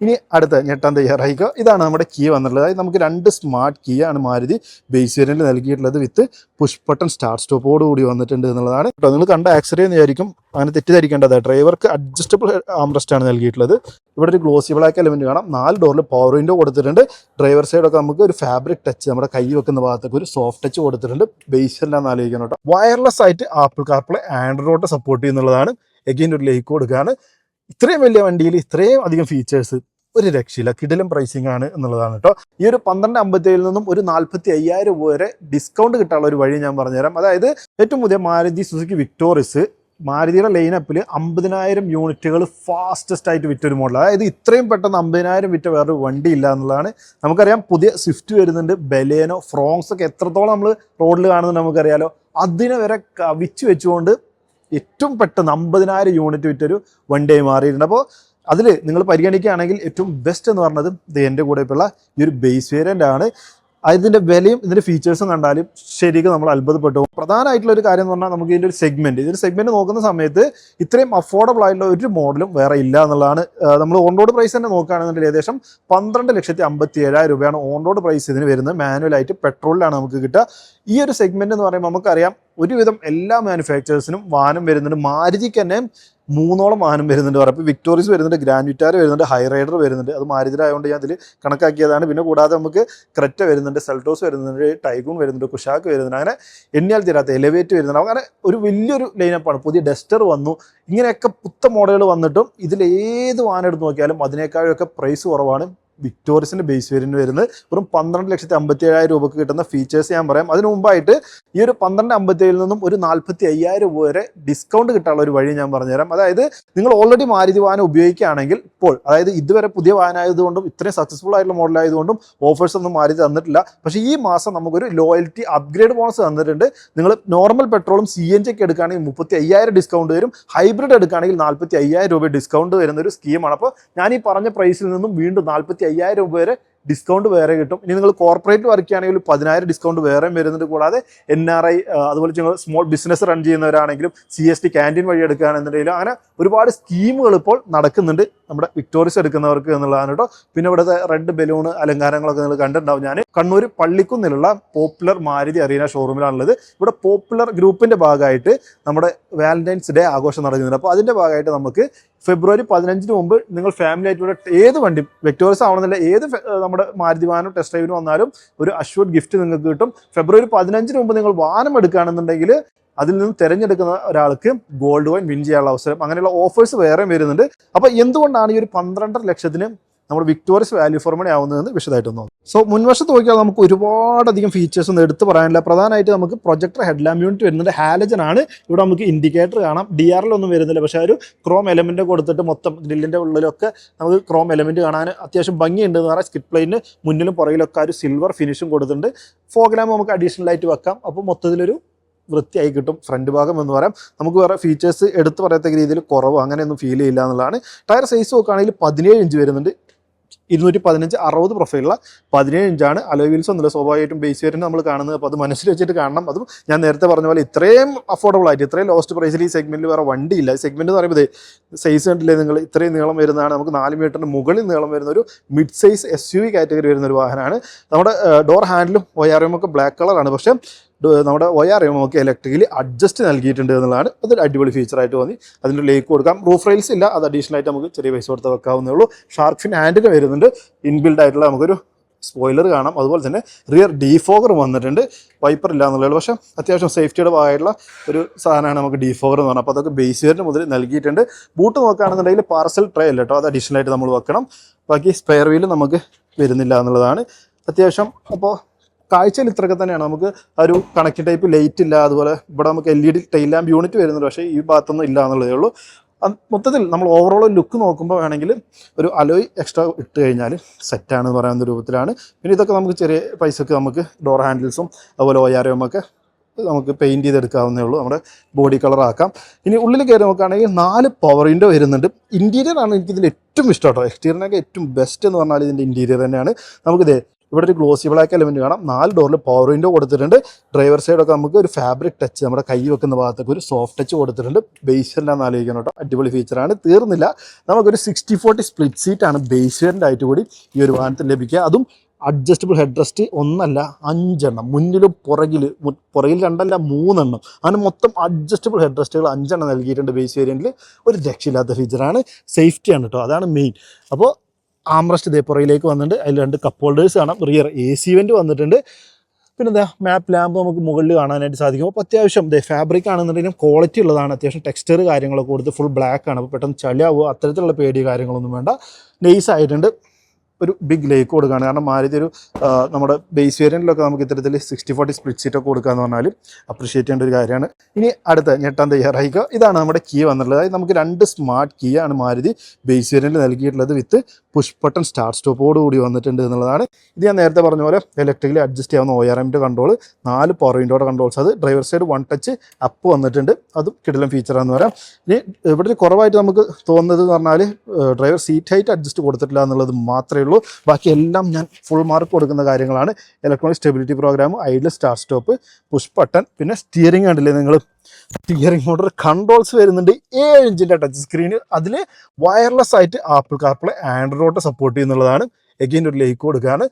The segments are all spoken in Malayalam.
ഇനി അടുത്ത ഞെട്ടാൻ തയ്യാറായിക്കോ ഇതാണ് നമ്മുടെ കീ വന്നിട്ടുള്ളത്. അതായത് നമുക്ക് രണ്ട് സ്മാർട്ട് കീ ആണ് മാരുതി ബേസ് വേരിയന്റിൽ നൽകിയിട്ടുള്ളത് വിത്ത് പുഷ് ബട്ടൺ സ്റ്റാർട്ട് സ്റ്റോപ്പോട് കൂടി വന്നിട്ടുണ്ട് എന്നുള്ളതാണ്. കേട്ടോ നിങ്ങൾ കണ്ട ആക്സറി എന്നായിരിക്കും അങ്ങനെ തെറ്റിദ്ധരിക്കേണ്ടത് ഡ്രൈവർക്ക് അഡ്ജസ്റ്റബിൾ ആംറസ്റ്റ് ആണ് നൽകിയിട്ടുള്ളത്. ഇവിടെ ഒരു ഗ്ലോസി ബ്ലാക്ക് എലമെന്റ് കാണാം. നാല് ഡോറിൽ പവർ വിൻഡോ കൊടുത്തിട്ടുണ്ട്. ഡ്രൈവർ സൈഡൊക്കെ നമുക്ക് ഒരു ഫാബ്രിക് ടച്ച് നമ്മുടെ കൈ വെക്കുന്ന ഭാഗത്തൊക്കെ ഒരു സോഫ്റ്റ് ടച്ച് കൊടുത്തിട്ടുണ്ട്. ബേസ് ആണ് ആലോചിക്കണം കേട്ടോ വയർലെസ് ആയിട്ട് ആപ്പിൾ കാർപ്ലേ ആൻഡ്രോയിഡ് സപ്പോർട്ട് ചെയ്യുന്നുള്ളതാണ്. എഗെയിൻ ഒരു ലേക്ക് കൊടുക്കുകയാണ് ഇത്രയും വലിയ വണ്ടിയിൽ ഇത്രയും അധികം ഫീച്ചേഴ്സ് ഒരു രക്ഷയില്ല. കിടിലം പ്രൈസിംഗ് ആണ് എന്നുള്ളതാണ് കേട്ടോ. ഈ ഒരു പന്ത്രണ്ട് അമ്പത്തേഴിൽ നിന്നും ഒരു നാൽപ്പത്തി അയ്യായിരം രൂപ വരെ ഡിസ്കൗണ്ട് കിട്ടാനുള്ള ഒരു വഴി ഞാൻ പറഞ്ഞുതരാം. അതായത് ഏറ്റവും പുതിയ മാരുതി സുസുക്കി വിക്ടോറിസ് മാരുതിയുടെ ലൈനപ്പിൽ അമ്പതിനായിരം യൂണിറ്റുകൾ ഫാസ്റ്റസ്റ്റ് ആയിട്ട് വിറ്റ ഒരു മോഡൽ അതായത് ഇത്രയും പെട്ടെന്ന് അമ്പതിനായിരം വിറ്റ വേറൊരു വണ്ടി ഇല്ല എന്നുള്ളതാണ് നമുക്കറിയാം. പുതിയ സ്വിഫ്റ്റ് വരുന്നുണ്ട്. ബലേനോ ഫ്രോങ്സ് ഒക്കെ എത്രത്തോളം നമ്മൾ റോഡിൽ കാണുന്നുണ്ട് നമുക്കറിയാലോ. അതിനെ വരെ കവിച്ച് വെച്ചുകൊണ്ട് ഏറ്റവും പെട്ടെന്ന് അമ്പതിനായിരം യൂണിറ്റ് വിറ്റൊരു ഡേ മാറിയിട്ടുണ്ട്. അപ്പോൾ അതിൽ നിങ്ങൾ പരിഗണിക്കുകയാണെങ്കിൽ ഏറ്റവും ബെസ്റ്റ് എന്ന് പറഞ്ഞത് ഇത് എന്റെ കൂടെ ഇപ്പോൾ ഈ ഒരു ബേസ് വേരിയന്റ് ആണ്. അതിന്റെ വിലയും ഇതിന്റെ ഫീച്ചേഴ്സും കണ്ടാലും ശരിക്കും നമ്മൾ അത്ഭുതപ്പെട്ടു പോകും. പ്രധാനമായിട്ടുള്ള ഒരു കാര്യം എന്ന് പറഞ്ഞാൽ നമുക്ക് ഇതിന്റെ ഒരു സെഗ്മെന്റ് ഇതിന്റെ സെഗ്മെന്റ് നോക്കുന്ന സമയത്ത് ഇത്രയും അഫോർഡബിൾ ആയിട്ടുള്ള ഒരു മോഡലും വേറെ ഇല്ല എന്നുള്ളതാണ്. നമ്മൾ ഓൺ റോഡ് പ്രൈസ് തന്നെ നോക്കുകയാണെന്നുണ്ടെങ്കിൽ ഏകദേശം പന്ത്രണ്ട് ലക്ഷത്തി അമ്പത്തി ഏഴായിരം രൂപയാണ് ഓൺ റോഡ് പ്രൈസ് ഇതിന് വരുന്നത്. മാനുവലായിട്ട് പെട്രോളിലാണ് നമുക്ക് കിട്ടുക. ഈ ഒരു സെഗ്മെന്റ് എന്ന് പറയുമ്പോൾ നമുക്കറിയാം ഒരുവിധം എല്ലാ മാനുഫാക്ചേഴ്സിനും വാഹനം വരുന്നുണ്ട്. മാരുതിക്ക് തന്നെ മൂന്നോളം വാഹനം വരുന്നുണ്ട് പറയാം വിക്ടോറിയസ് വരുന്നുണ്ട് ഗ്രാൻഡ് വിറ്റാർ വരുന്നുണ്ട് ഹൈ റൈഡർ വരുന്നുണ്ട്. അത് മാരുതിരായതുകൊണ്ട് ഞാൻ അതിൽ കണക്കാക്കിയതാണ്. പിന്നെ കൂടാതെ നമുക്ക് ക്രെറ്റ വരുന്നുണ്ട് സെൽട്ടോസ് വരുന്നുണ്ട് ടൈഗൂൺ വരുന്നുണ്ട് കുഷാക്ക് വരുന്നുണ്ട്. അങ്ങനെ എണ്ണിയാൽ തീരാത്ത എലവേറ്റ് വരുന്നുണ്ട്. അങ്ങനെ ഒരു വലിയൊരു ലൈനപ്പാണ് പുതിയ ഡസ്റ്റർ വന്നു. ഇങ്ങനെയൊക്കെ പുത്ത മോഡലുകൾ വന്നിട്ടും ഇതിൽ ഏത് വാഹനം എടുത്ത് നോക്കിയാലും അതിനേക്കാളൊക്കെ പ്രൈസ് കുറവാണ്. വിക്ടോറിയസിന്റെ ബേസ് വേരിയന്റ് വരുന്നത് വെറും പന്ത്രണ്ട് ലക്ഷത്തി അമ്പത്തി ഏഴായിരം രൂപക്ക് കിട്ടുന്ന ഫീച്ചേഴ്സ് ഞാൻ പറയാം. അതിന് മുമ്പായിട്ട് ഈ ഒരു പന്ത്രണ്ട് അമ്പത്തി ഏഴിൽ നിന്നും ഒരു നാൽപ്പത്തി അയ്യായിരം രൂപ വരെ ഡിസ്കൗണ്ട് കിട്ടാനുള്ള ഒരു വഴി ഞാൻ പറഞ്ഞുതരാം. അതായത് നിങ്ങൾ ഓൾറെഡി മാരുതി വാഹനം ഉപയോഗിക്കുകയാണെങ്കിൽ ഇപ്പോൾ അതായത് ഇതുവരെ പുതിയ വാഹനമായതുകൊണ്ടും ഇത്രയും സക്സസ്ഫുൾ ആയിട്ടുള്ള മോഡലായതുകൊണ്ടും ഓഫേഴ്സ് ഒന്നും മാരുതി തന്നിട്ടില്ല. പക്ഷേ ഈ മാസം നമുക്കൊരു ലോയൽറ്റി അപ്ഗ്രേഡ് ബോണസ് തന്നിട്ടുണ്ട്. നിങ്ങൾ നോർമൽ പെട്രോളും സി എൻ ജി ഒക്കെ എടുക്കുകയാണെങ്കിൽ മുപ്പത്തി അയ്യായിരം ഡിസ്കൗണ്ട് വരും. ഹൈബ്രിഡ് എടുക്കുകയാണെങ്കിൽ നാൽപ്പത്തി അയ്യായിരം രൂപ ഡിസ്കൗണ്ട് വരുന്ന ഒരു സ്കീമാണ് അപ്പോൾ ഞാൻ ഈ പറഞ്ഞ പ്രൈസിൽ നിന്നും വീണ്ടും നാൽപ്പത്തി അയ്യായിരം രൂപ വരെ ഡിസ്കൗണ്ട് വേറെ കിട്ടും. ഇനി നിങ്ങൾ കോർപ്പറേറ്റ് വർക്ക് ഒരു പതിനായിരം ഡിസ്കൗണ്ട് വേറെയും വരുന്നുണ്ട്. കൂടാതെ എൻ ആർ ഐ അതുപോലെ നിങ്ങൾ സ്മോൾ ബിസിനസ് റൺ ചെയ്യുന്നവരാണെങ്കിലും സി എസ് ടി ക്യാന്റീൻ വഴി എടുക്കുകയാണെന്നുണ്ടെങ്കിലും അങ്ങനെ ഒരുപാട് സ്കീമുകൾ ഇപ്പോൾ നടക്കുന്നുണ്ട്. നമ്മുടെ വിക്ടോറിയസ് എടുക്കുന്നവർക്ക് എന്നുള്ളതാണ് കേട്ടോ. പിന്നെ ഇവിടുത്തെ റെഡ് ബലൂൺ അലങ്കാരങ്ങളൊക്കെ നിങ്ങൾ കണ്ടിട്ടുണ്ടാവും. ഞാൻ കണ്ണൂർ പള്ളിക്കുന്നിലുള്ള പോപ്പുലർ മാരുതി അറീന ഷോറൂമിലാണുള്ളത് ഇവിടെ പോപ്പുലർ ഗ്രൂപ്പിന്റെ ഭാഗമായിട്ട് നമ്മുടെ വാലന്റൈൻസ് ഡേ ആഘോഷം നടക്കുന്നുണ്ട്. അപ്പോൾ അതിന്റെ ഭാഗമായിട്ട് നമുക്ക് ഫെബ്രുവരി പതിനഞ്ചിന് മുമ്പ് നിങ്ങൾ ഫാമിലി ആയിട്ട് ഇവിടെ ഏത് വണ്ടി വെക്ടോറിയസ് ആവണമെന്നില്ല ഏത് നമ്മുടെ മാരുതി വാഹനം ടെസ്റ്റ് ഡ്രൈവിന് വന്നാലും ഒരു അഷ്വർഡ് ഗിഫ്റ്റ് നിങ്ങൾക്ക് കിട്ടും. ഫെബ്രുവരി പതിനഞ്ചിന് മുമ്പ് നിങ്ങൾ വാഹനം എടുക്കുകയാണെന്നുണ്ടെങ്കിൽ അതിൽ നിന്നും തിരഞ്ഞെടുക്കുന്ന ഒരാൾക്ക് ഗോൾഡ് കോയിൻ വിൻ ചെയ്യാനുള്ള അവസരം അങ്ങനെയുള്ള ഓഫേഴ്സ് വേറെയും വരുന്നുണ്ട്. അപ്പോൾ എന്തുകൊണ്ടാണ് ഈ ഒരു പന്ത്രണ്ടര ലക്ഷത്തിന് നമ്മൾ വിക്ടോറിയസ് വാല്യൂ ഫോർ മണി ആവുന്നതെന്ന് വിശദമായിട്ട് നോക്കാം. സോ മുൻവശത്ത് നോക്കിയാൽ നമുക്ക് ഒരുപാടധികം ഫീച്ചേഴ്സ് ഒന്നും എടുത്ത് പറയാനില്ല. പ്രധാനമായിട്ട് നമുക്ക് പ്രൊജക്ടർ ഹെഡ്ലാമ്പ് യൂണിറ്റ് വരുന്നുണ്ട്. ഹാലജൻ ആണ്. ഇവിടെ നമുക്ക് ഇൻഡിക്കേറ്റർ കാണാം. ഡി ആറിലൊന്നും വരുന്നില്ല. പക്ഷേ ഒരു ക്രോം എലമെന്റ് കൊടുത്തിട്ട് മൊത്തം ഗ്രില്ലിന്റെ ഉള്ളിലൊക്കെ നമുക്ക് ക്രോം എലമെന്റ് കാണാൻ അത്യാവശ്യം ഭംഗിയുണ്ട് എന്ന് പറഞ്ഞാൽ സ്കിറ്റ് പ്ലെയിന് മുന്നിലും പുറകിലൊക്കെ ഒരു സിൽവർ ഫിനിഷും കൊടുത്തിട്ടുണ്ട്. ഫോഗ്രാം നമുക്ക് അഡീഷണൽ ആയിട്ട് വെക്കാം. അപ്പോൾ മൊത്തത്തിലൊരു വൃത്തിയായി കിട്ടും. ഫ്രണ്ട് ഭാഗം എന്ന് പറയാം. നമുക്ക് വേറെ ഫീച്ചേഴ്സ് എടുത്തു പറയത്തക്ക രീതിയിൽ കുറവ് അങ്ങനെയൊന്നും ഫീൽ ചെയ്യില്ല എന്നുള്ളതാണ്. ടയർ സൈസ് നോക്കുകയാണെങ്കിൽ പതിനേഴ് ഇഞ്ച് വരുന്നുണ്ട്. ഇരുന്നൂറ്റി പതിനഞ്ച് അറുപത് പ്രൊഫൈലുള്ള പതിനേഴ് ഇഞ്ചാണ് അലോയ് വീൽസ് ഒന്നുമില്ല. സ്വാഭാവികമായിട്ടും ബേസ് വരുന്നത് നമ്മൾ കാണുന്നത്. അപ്പോൾ അത് മനസ്സിൽ വെച്ചിട്ട് കാണണം. അതും ഞാൻ നേരത്തെ പറഞ്ഞ പോലെ ഇത്രയും അഫോർഡബിൾ ആയിട്ട് ഇത്രയും ലോസ്റ്റ് പ്രൈസിൽ ഈ സെഗ്മെന്റിൽ വേറെ വണ്ടിയില്ല. ഈ സെഗ്മെന്റ് എന്ന് പറയുമ്പോൾ സൈസ് കണ്ടില്ലേ നിങ്ങൾ? ഇത്രയും നീളം വരുന്നതാണ്. നമുക്ക് നാല് മീറ്ററിന് മുകളിൽ നീളം വരുന്ന ഒരു mid size S U V category വരുന്ന ഒരു വാഹനമാണ്. നമ്മുടെ ഡോർ ഹാൻഡിലും ഒയാറും ഒക്കെ ബ്ലാക്ക് കളറാണ് പക്ഷേ നമ്മുടെ ഒയാറിയും നമുക്ക് ഇലക്ട്രിക്കലി അഡ്ജസ്റ്റ് നൽകിയിട്ടുണ്ട് എന്നുള്ളതാണ് അതൊരു അടിപൊളി ഫീച്ചറായിട്ട് തോന്നി. അതിന്റെ ലേക്ക് കൊടുക്കാം. റൂഫ് റെയിൽസ് ഇല്ല. അത് അഡീഷണൽ ആയിട്ട് നമുക്ക് ചെറിയ പൈസ കൊടുത്ത് വെക്കാവുന്നേ ഉള്ളൂ. ഷാർക്ക് ഫിൻ ഹാൻഡിന് വരുന്നുണ്ട്. ഇൻബിൽഡ് ആയിട്ടുള്ള നമുക്കൊരു സ്പോയിലർ കാണാം. അതുപോലെ തന്നെ റിയർ ഡീഫോഗർ വന്നിട്ടുണ്ട്. വൈപ്പർ ഇല്ല എന്നുള്ളത് പക്ഷേ അത്യാവശ്യം സേഫ്റ്റിയുടെ ഭാഗമായിട്ടുള്ള ഒരു സാധനമാണ് നമുക്ക് ഡീഫോഗർ എന്ന് പറഞ്ഞാൽ അപ്പോൾ അതൊക്കെ ബേസ് വേരിന് മുതൽ നൽകിയിട്ടുണ്ട്. ബൂട്ട് നോക്കുകയാണെന്നുണ്ടെങ്കിൽ പാർസൽ ട്രേ അല്ല കേട്ടോ. അത് അഡീഷണൽ ആയിട്ട് നമ്മൾ വെക്കണം. ബാക്കി സ്പെയർ വീൽ നമുക്ക് വരുന്നില്ല എന്നുള്ളതാണ്. അത്യാവശ്യം അപ്പോൾ കാഴ്ചയിൽ ഇത്രയൊക്കെ തന്നെയാണ്. നമുക്ക് ഒരു കണക്ഷൻ ടൈപ്പ് ലൈറ്റ് ഇല്ല അതുപോലെ ഇവിടെ നമുക്ക് L E D tail lamp unit വരുന്നുണ്ട്. പക്ഷേ ഈ ഭാഗത്തൊന്നും ഇല്ല എന്നുള്ളതേ ഉള്ളൂ. മൊത്തത്തിൽ നമ്മൾ ഓവറോൾ ലുക്ക് നോക്കുമ്പോൾ വേണമെങ്കിൽ ഒരു അലോയ് എക്സ്ട്രാ ഇട്ട് കഴിഞ്ഞാൽ സെറ്റാണെന്ന് പറയുന്ന രൂപത്തിലാണ്. പിന്നെ ഇതൊക്കെ നമുക്ക് ചെറിയ പൈസക്ക് നമുക്ക് ഡോർ ഹാൻഡിൽസും അതുപോലെ ഒയാരവും ഒക്കെ നമുക്ക് പെയിന്റ് ചെയ്തെടുക്കാവുന്നേ ഉള്ളൂ. നമ്മുടെ ബോഡി കളർ ആക്കാം. ഇനി ഉള്ളിൽ കയറി നോക്കുകയാണെങ്കിൽ നാല് പവർ വിൻഡോ വരുന്നുണ്ട്. ഇന്റീരിയർ ആണ് എനിക്കിതിൽ ഏറ്റവും ഇഷ്ടം കേട്ടോ. എക്സ്റ്റീരിയറിനൊക്കെ ഏറ്റവും ബെസ്റ്റ് എന്ന് പറഞ്ഞാൽ ഇതിന്റെ ഇന്റീരിയർ തന്നെയാണ്. നമുക്കിത് ഇവിടെ ഒരു ഗ്ലോസി ബ്ലാക്ക് എലമെന്റ് കാണാം. നാല് ഡോറിൽ പവർ വിൻഡോ കൊടുത്തിട്ടുണ്ട്. ഡ്രൈവർ സൈഡൊക്കെ നമുക്ക് ഒരു ഫാബ്രിക് ടച്ച് നമ്മുടെ കൈ വെക്കുന്ന ഭാഗത്തൊക്കെ ഒരു സോഫ്റ്റ് ടച്ച് കൊടുത്തിട്ടുണ്ട്. ബേസിലാന്ന് ആലോചിക്കണം കേട്ടോ. അടിപൊളി ഫീച്ചറാണ് തീർന്നില്ല. നമുക്കൊരു സിക്സ്റ്റി ഫോർട്ടി സ്പ്ലിറ്റ് സീറ്റാണ് ബേസ് ആയിട്ട് കൂടി ഈ ഒരു വാഹനത്തിൽ ലഭിക്കുക. അതും അഡ്ജസ്റ്റബിൾ ഹെഡ് റെസ്റ്റ് ഒന്നല്ല അഞ്ചെണ്ണം. മുന്നിലും പുറകിൽ പുറകിൽ രണ്ടല്ല മൂന്നെണ്ണം. അങ്ങനെ മൊത്തം അഡ്ജസ്റ്റബിൾ ഹെഡ് റെസ്റ്റുകൾ അഞ്ചെണ്ണം നൽകിയിട്ടുണ്ട് ബേസ് വേരിയന്റിൽ ഒരു രക്ഷയില്ലാത്ത ഫീച്ചറാണ് സേഫ്റ്റിയാണ് കേട്ടോ. അതാണ് മെയിൻ അപ്പോൾ ആംറസ്റ്റ് ദേപ്പുറയിലേക്ക് വന്നിട്ടുണ്ട്. അതിൽ രണ്ട് കപ്പ് ഹോൾഡേഴ്സ് കാണാം. റിയർ എ സി വെന്റ് വന്നിട്ടുണ്ട്. പിന്നെ എന്താ മാപ്പ് ലാമ്പ് നമുക്ക് മുകളിൽ കാണാനായിട്ട് സാധിക്കും. അപ്പോൾ അത്യാവശ്യം ഇതേ ഫാബ്രിക് ആണെന്നുണ്ടെങ്കിലും ക്വാളിറ്റി ഉള്ളതാണ്. അത്യാവശ്യം ടെക്സ്ചർ കാര്യങ്ങളൊക്കെ കൊടുത്ത് ഫുൾ ബ്ലാക്ക് ആണ്. അപ്പോൾ പെട്ടെന്ന് ചളിയാവുക അത്തരത്തിലുള്ള പേടി കാര്യങ്ങളൊന്നും വേണ്ട. നെയ്സ് ആയിട്ടുണ്ട്. ഒരു ബിഗ് ലേക്ക് കൊടുക്കുകയാണ് കാരണം മാരുതി ഒരു നമ്മുടെ ബേസ് വേരിയന്റിലൊക്കെ നമുക്ക് ഇത്തരത്തിൽ സിക്സ്റ്റി ഫോർട്ടി സ്പ്ലിറ്റ് സീറ്റ് ഒക്കെ കൊടുക്കുക എന്ന് പറഞ്ഞാൽ അപ്രീഷിയേറ്റ് ചെയ്യേണ്ട ഒരു കാര്യമാണ്. ഇനി അടുത്ത ഞെട്ടാൻ തയ്യാറായിക്കുക ഇതാണ് നമ്മുടെ കീ വന്നിട്ടുള്ളത്. അതായത് നമുക്ക് രണ്ട് സ്മാർട്ട് കീ ആണ് മാരുതി ബേസ് വേരിയന്റിൽ നൽകിയിട്ടുള്ളത് വിത്ത് പുഷ് ബട്ടൺ സ്റ്റാർട്ട് സ്റ്റോപ്പോട് കൂടി വന്നിട്ടുണ്ട് എന്നുള്ളതാണ്. ഇത് ഞാൻ നേരത്തെ പറഞ്ഞ പോലെ ഇലക്ട്രിക്കലി അഡ്ജസ്റ്റ് ചെയ്യാവുന്ന ഒ ആർ എമ്മിന്റെ കൺട്രോൾ നാല് പവർ കൺട്രോൾസ് അത് driver side one touch up വന്നിട്ടുണ്ട്. അതും കിടലം ഫീച്ചറാന്ന് പറയാം. ഇനി ഇവിടെ കുറവായിട്ട് നമുക്ക് തോന്നുന്നത് എന്ന് പറഞ്ഞാൽ ഡ്രൈവർ സീറ്റ് ഹൈറ്റ് അഡ്ജസ്റ്റ് കൊടുത്തിട്ടില്ല എന്നുള്ളത് മാത്രമേ ഉള്ളൂ. ബാക്കി എല്ലാം ഞാൻ ഫുൾ മാർക്ക് കൊടുക്കുന്ന കാര്യങ്ങളാണ്. Electronic stability program idle star stop push button പിന്നെ സ്റ്റിയറിംഗ് കണ്ടില്ലേ നിങ്ങൾ? സ്റ്റിയറിംഗ് മോട്ടർ കൺട്രോൾസ് വരുന്നുണ്ട്. ഏഴ് ഇഞ്ചിന്റെ ടച്ച് സ്ക്രീന് അതിൽ വയർലെസ് ആയിട്ട് ആപ്പിൾ കാർപ്ലേ ആൻഡ്രോയിഡ് സപ്പോർട്ട് ചെയ്യുന്നുള്ളതാണ്. എഗെയിൻ ഒരു ലേക്ക് കൊടുക്കുകയാണ്.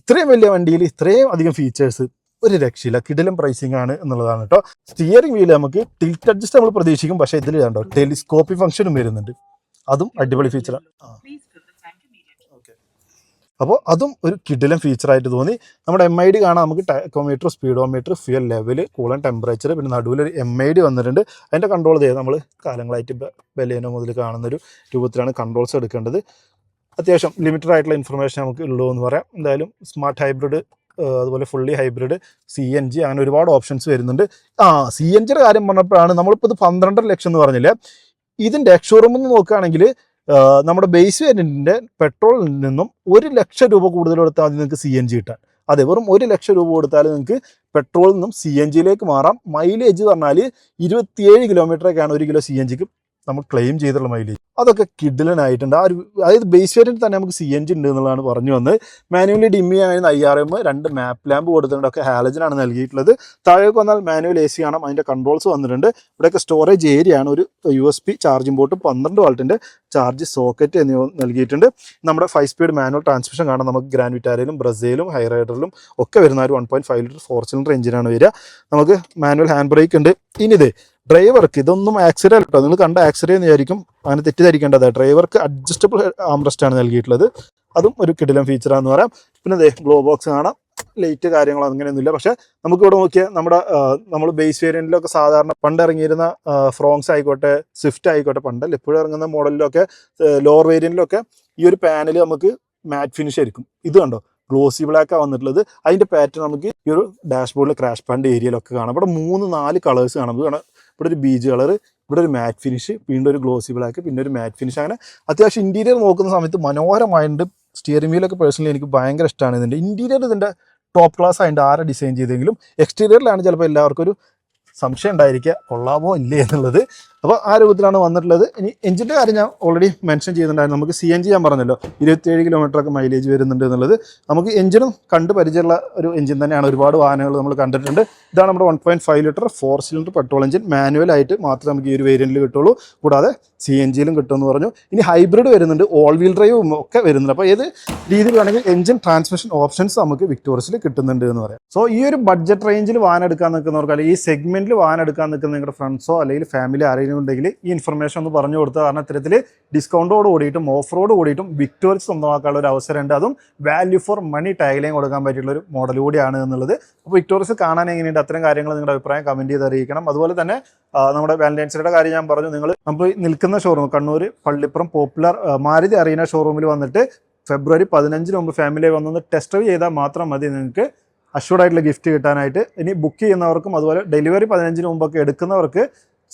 ഇത്രയും വലിയ വണ്ടിയിൽ ഇത്രയും അധികം ഫീച്ചേഴ്സ് ഒരു രക്ഷയില്ല. കിടിലം പ്രൈസിംഗ് ആണ് എന്നുള്ളതാണ് കേട്ടോ. സ്റ്റിയറിംഗ് വീൽ നമുക്ക് ടിൽറ്റ് അഡ്ജസ്റ്റ് നമ്മൾ പ്രതീക്ഷിക്കും. പക്ഷേ ഇതിൽ കണ്ടോ ടെലിസ്കോപ്പി ഫംഗ്ഷനും വരുന്നുണ്ട്. അതും അടിപൊളി ഫീച്ചറാണ് അപ്പോൾ അതും ഒരു കിടിലം ഫീച്ചറായിട്ട് തോന്നി. നമ്മുടെ എം ഐ ഡി കാണാം. നമുക്ക് tachometer speedometer fuel level coolant temperature പിന്നെ നടുവിൽ ഒരു എം ഐ ഡി വന്നിട്ടുണ്ട്. അതിന്റെ കൺട്രോൾ ചെയ്ത് നമ്മൾ കാലങ്ങളായിട്ട് ബലേനോ മുതൽ കാണുന്നൊരു രൂപത്തിലാണ് കൺട്രോൾസ് എടുക്കേണ്ടത്. അത്യാവശ്യം ലിമിറ്റഡ് ആയിട്ടുള്ള ഇൻഫർമേഷൻ നമുക്ക് ഉള്ളൂ എന്ന് പറയാം. എന്തായാലും സ്മാർട്ട് ഹൈബ്രിഡ് അതുപോലെ fully hybrid C N G അങ്ങനെ ഒരുപാട് ഓപ്ഷൻസ് വരുന്നുണ്ട്. ആ സി എൻ ജിയുടെ കാര്യം പറഞ്ഞപ്പോഴാണ് നമ്മളിപ്പോൾ ഇത് പന്ത്രണ്ടര ലക്ഷം എന്ന് പറഞ്ഞില്ലേ? ഇതിന്റെ എക്സ്ഷോറൂം എന്ന് നോക്കുകയാണെങ്കിൽ നമ്മുടെ ബേസ് വേരിയന്റിന്റെ പെട്രോളിൽ നിന്നും ഒരു ലക്ഷം രൂപ കൂടുതൽ കൊടുത്താൽ മതി നിങ്ങൾക്ക് സി എൻ ജി കിട്ടാൻ. അതെ വെറും ഒരു ലക്ഷം രൂപ കൊടുത്താൽ നിങ്ങൾക്ക് പെട്രോളിൽ നിന്നും സി എൻ ജിയിലേക്ക് മാറാം. മൈലേജ് പറഞ്ഞാൽ ഇരുപത്തിയേഴ് കിലോമീറ്ററൊക്കെയാണ് ഒരു കിലോ സി എൻ ജിക്ക് നമ്മൾ ക്ലെയിം ചെയ്തിട്ടുള്ള മൈലേജ് അതൊക്കെ കിഡിലനായിട്ടുണ്ട് ആ ഒരു അതായത് ബേസ് വേരിയന്റ് തന്നെ നമുക്ക് സി എൻ ജി ഉണ്ട് എന്നുള്ളതാണ് പറഞ്ഞു വന്ന് മാനുവലി ഡിം ചെയ്യാൻ ഐ ആർ എം രണ്ട് മാപ്പ് ലാമ്പ് കൊടുത്തിട്ടുണ്ട്. ഒക്കെ ഹാലജനാണ് നൽകിയിട്ടുള്ളത്. താഴേക്ക് വന്നാൽ മാനുവൽ എ സി കാണാം. അതിന്റെ കൺട്രോൾസ് വന്നിട്ടുണ്ട്. ഇവിടെയൊക്കെ സ്റ്റോറേജ് ഏരിയ ആണ്. ഒരു U S B charging port പന്ത്രണ്ട് വാൾട്ടിന്റെ ചാർജ് സോക്കറ്റ് എന്നിവ നൽകിയിട്ടുണ്ട്. നമ്മുടെ ഫൈവ് സ്പീഡ് മാനുവൽ ട്രാൻസ്മിഷൻ കാണാൻ നമുക്ക് ഗ്രാൻഡ് വിറ്റാരയിലും ബ്രസയിലും ഹൈറൈഡറിലും ഒക്കെ വരുന്ന ഒരു one point five litre four cylinder എഞ്ചിനാണ് വരിക. നമുക്ക് മാനുവൽ ഹാൻഡ് ബ്രേക്ക് ഉണ്ട്. ഇനി ഇത് ഡ്രൈവർക്ക് ഇതൊന്നും ആക്സിഡന്റ് അല്ല കേട്ടോ. നിങ്ങൾ കണ്ട ആക്സിഡന്റ് എന്ന് വിചാരിക്കും. അങ്ങനെ തെറ്റിദ്ധരിക്കേണ്ടത് ഡ്രൈവർക്ക് അഡ്ജസ്റ്റബിൾ ആംറസ്റ്റ് ആണ് നൽകിയിട്ടുള്ളത്. അതും ഒരു കിടിലം ഫീച്ചറാന്ന് പറയാം. പിന്നെ ദേ ഗ്ലോ ബോക്സ് കാണാം. ലൈറ്റ് കാര്യങ്ങളോ അങ്ങനെയൊന്നുമില്ല. പക്ഷെ നമുക്ക് ഇവിടെ നോക്കിയാൽ നമ്മുടെ നമ്മൾ ബേസ് വേരിയന്റിലൊക്കെ സാധാരണ പണ്ട് ഇറങ്ങിയിരുന്ന ഫ്രോങ്സ് ആയിക്കോട്ടെ സ്വിഫ്റ്റ് ആയിക്കോട്ടെ പണ്ടല്ല ഇപ്പോഴും ഇറങ്ങുന്ന മോഡലിലൊക്കെ ലോവർ വേരിയന്റിലൊക്കെ ഈ ഒരു പാനൽ നമുക്ക് മാറ്റ് ഫിനിഷ് ആയിരിക്കും. ഇത് കണ്ടോ? ഗ്ലോസി ബ്ലാക്ക് വന്നിട്ടുള്ളത്. അതിന്റെ പാറ്റേൺ നമുക്ക് ഈ ഒരു ഡാഷ്ബോർഡിൽ ക്രാഷ് പാൻഡ് ഏരിയയിലൊക്കെ കാണാം. ഇവിടെ മൂന്ന് നാല് കളേഴ്സ് കാണാം. കാണാം. ഇവിടെ ഒരു ബീജ് കളർ ഇവിടെ ഒരു മാറ്റ് ഫിനിഷ് വീണ്ടും ഒരു ഗ്ലോസി ബ്ലാക്ക് പിന്നെ ഒരു മാറ്റ് ഫിനിഷ് അങ്ങനെ അത്യാവശ്യം ഇന്റീരിയർ നോക്കുന്ന സമയത്ത് മനോഹരമായിട്ടുണ്ട് സ്റ്റിയറിംഗ് വീലൊക്കെ പേഴ്സണലി എനിക്ക് ഭയങ്കര ഇഷ്ടമാണ് ഇതിന്റെ. ഇന്റീരിയർ ഇതിന്റെ ടോപ്പ് ക്ലാസ് അതിന്റെ ആരെ ഡിസൈൻ ചെയ്തെങ്കിലും എക്സ്റ്റീരിയറിലാണ് ചിലപ്പോൾ എല്ലാവർക്കും ഒരു സംശയം ഉണ്ടായിരിക്കുക. കൊള്ളാമോ ഇല്ലേ എന്നുള്ളത്. അപ്പോൾ ആ രൂപത്തിലാണ് വന്നിട്ടുള്ളത്. ഇനി എഞ്ചിന്റെ കാര്യം ഞാൻ ഓൾറെഡി മെൻഷൻ ചെയ്തിട്ടുണ്ടായിരുന്നു. നമുക്ക് സി എൻ ജി ഞാൻ പറഞ്ഞല്ലോ. ഇരുപത്തിയേഴ് കിലോമീറ്റർ ഒക്കെ മൈലേജ് വരുന്നുണ്ട് എന്നുള്ളത്. നമുക്ക് എഞ്ചിനും കണ്ട് പരിചയമുള്ള ഒരു എഞ്ചിൻ തന്നെയാണ്. ഒരുപാട് വാഹനങ്ങൾ നമ്മൾ കണ്ടിട്ടുണ്ട്. ഇതാണ് നമ്മുടെ one point five litre four cylinder petrol engine manual ആയിട്ട് മാത്രമേ നമുക്ക് ഈ ഒരു വേരിയന്റിൽ കിട്ടുള്ളൂ. കൂടാതെ സി എൻ ജിയിലും കിട്ടുമെന്ന് പറഞ്ഞു. ഇനി ഹൈബ്രിഡ് വരുന്നുണ്ട്. ഓൾ വീൽ ഡ്രൈവും ഒക്കെ വരുന്നുണ്ട്. അപ്പോൾ ഏത് രീതിയിൽ വേണമെങ്കിൽ എഞ്ചിൻ ട്രാൻസ്മിഷൻ ഓപ്ഷൻസ് നമുക്ക് വിക്ടോറിയസിൽ കിട്ടുന്നുണ്ട് എന്ന് പറയാം. സോ ഈ ഒരു ബഡ്ജറ്റ് റേഞ്ചിൽ വാഹനം എടുക്കാൻ നിൽക്കുന്നവർക്ക് അല്ലെങ്കിൽ ഈ സെഗ്മെന്റിൽ വാഹനം എടുക്കാൻ നിൽക്കുന്ന നിങ്ങളുടെ ഫ്രണ്ട്സോ അല്ലെങ്കിൽ ഫാമിലി ആരെങ്കിലും ഉണ്ടെങ്കിൽ ഈ ഇൻഫർമേഷൻ ഒന്ന് പറഞ്ഞു കൊടുത്താൽ കാരണം ഇത്തരത്തിൽ ഡിസ്കൗണ്ടോട് കൂടിയിട്ടും ഓഫറോട് കൂടിയിട്ടും വിക്ടോറിയസ് സ്വന്തമാക്കാനുള്ള ഒരു അവസരമുണ്ട്. അതും വാല്യൂ ഫോർ മണി ടാഗ്ലൈൻ കൊടുക്കാൻ പറ്റിയുള്ള ഒരു മോഡൽ കൂടിയാണ് എന്നുള്ളത്. അപ്പോൾ വിക്ടോറിയസ് കാണാൻ എങ്ങനെയുണ്ട്? അത്തരം കാര്യങ്ങൾ നിങ്ങളുടെ അഭിപ്രായം കമന്റ് ചെയ്ത് അറിയിക്കണം. അതുപോലെ തന്നെ നമ്മുടെ വാലന്റൈൻസിയുടെ കാര്യം ഞാൻ പറഞ്ഞു. നിങ്ങൾ നമ്മൾ നിൽക്കുന്ന showroom Kannur Pallippuram Popular Maruti Arena ഷോറൂമിൽ വന്നിട്ട് ഫെബ്രുവരി പതിനഞ്ചിന് മുമ്പ് ഫാമിലി വന്നൊന്ന് ടെസ്റ്റ് ചെയ്താൽ മാത്രം മതി നിങ്ങൾക്ക് അഷ്യൂർഡായിട്ടുള്ള ഗിഫ്റ്റ് കിട്ടാനായിട്ട്. ഇനി ബുക്ക് ചെയ്യുന്നവർക്കും അതുപോലെ ഡെലിവറി പതിനഞ്ചിന് മുമ്പൊക്കെ എടുക്കുന്നവർക്ക്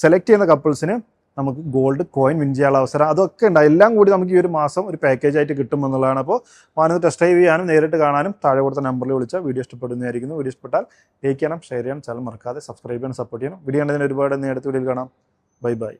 സെലക്ട് ചെയ്യുന്ന കപ്പിൾസിന് നമുക്ക് ഗോൾഡ് കോയിൻ വിൻ ചെയ്യാനുള്ള അവസരം. അതൊക്കെ ഉണ്ട്. എല്ലാം കൂടി നമുക്ക് ഈ ഒരു മാസം ഒരു പാക്കേജ് ആയിട്ട് കിട്ടും എന്നുള്ളതാണ്. അപ്പോൾ വാഹനത്തിൽ ടെസ്റ്റ് ഡ്രൈവ് ചെയ്യാനും നേരിട്ട് കാണാനും താഴെ കൊടുത്ത നമ്പറിൽ വിളിച്ചാൽ വീഡിയോ ഇഷ്ടപ്പെടുന്നതായിരിക്കുന്നു. വീഡിയോ ഇഷ്ടപ്പെട്ടാൽ ലൈക്ക് ചെയ്യണം ഷെയർ ചെയ്യണം. ചാനൽ മറക്കാതെ സബ്സ്ക്രൈബ് ചെയ്യണം സപ്പോർട്ട് ചെയ്യണം. വീഡിയോ കണ്ടതിന് ഒരുപാട് നേരത്തെ വീഡിയോയിൽ കാണാം. Bye bye